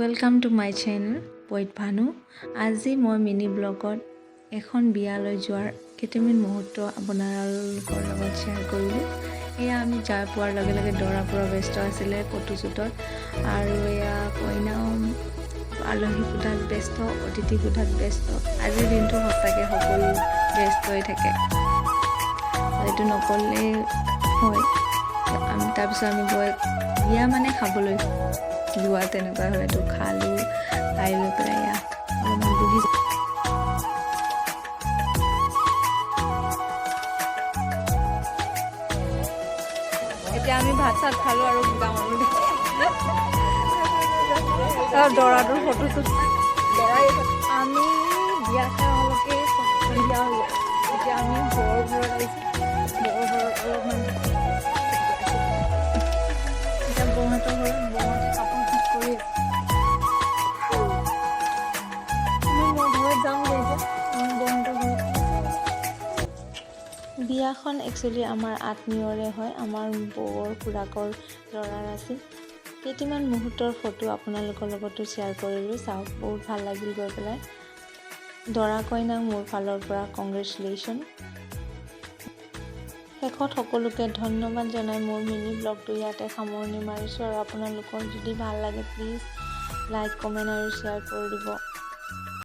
Welcome to my channel পৈত ভানু আজি মই মিনি ব্লগত এখন বিয়ালৈ যোৱাৰ কেইটামান মুহূৰ্ত আপোনালোকৰ লগত শ্বেয়াৰ কৰিলোঁ। এয়া আমি যাই পোৱাৰ লগে লগে দৰা পূৰা ব্যস্ত আছিলে ফটোশ্বুটত আৰু এয়া কইনাও আলহী সোধাত ব্যস্ত, অতিথি সোধাত ব্যস্ত। আজিৰ দিনটো সঁচাকৈ সকলো ব্যস্তই থাকে। এইটো নকৰিলেই হয়। আমি তাৰপিছত আমি গৈ বিয়া মানে খাবলৈ। যোৱা তেনেকুৱা হয়তো খালোঁ খাই লৈ পেলাই এয়া অলপমান বহিছোঁ এতিয়া আমি ভাত চাত খালোঁ আৰু গাঁৱলৈ দৰাটোৰ ফটোশ্বুট আমি বিয়াখন একচুৱেলি আমাৰ আত্মীয়ৰে হয় আমাৰ বৌৰ খুৰাকৰ ল'ৰাৰ আছিল। কেইটামান মুহূৰ্তৰ ফটো আপোনালোকৰ লগতো শ্বেয়াৰ কৰিলোঁ চাওক বহুত ভাল লাগিল গৈ পেলাই। দৰা কইনাক মোৰ ফালৰ পৰা কংগ্ৰেচুলেশ্যন শেষত সকলোকে ধন্যবাদ জনাই মোৰ মিনি ব্লগটো ইয়াতে সামৰণি মাৰিছোঁ আৰু আপোনালোকৰ যদি ভাল লাগে প্লিজ লাইক কমেণ্ট আৰু শ্বেয়াৰ কৰি দিব।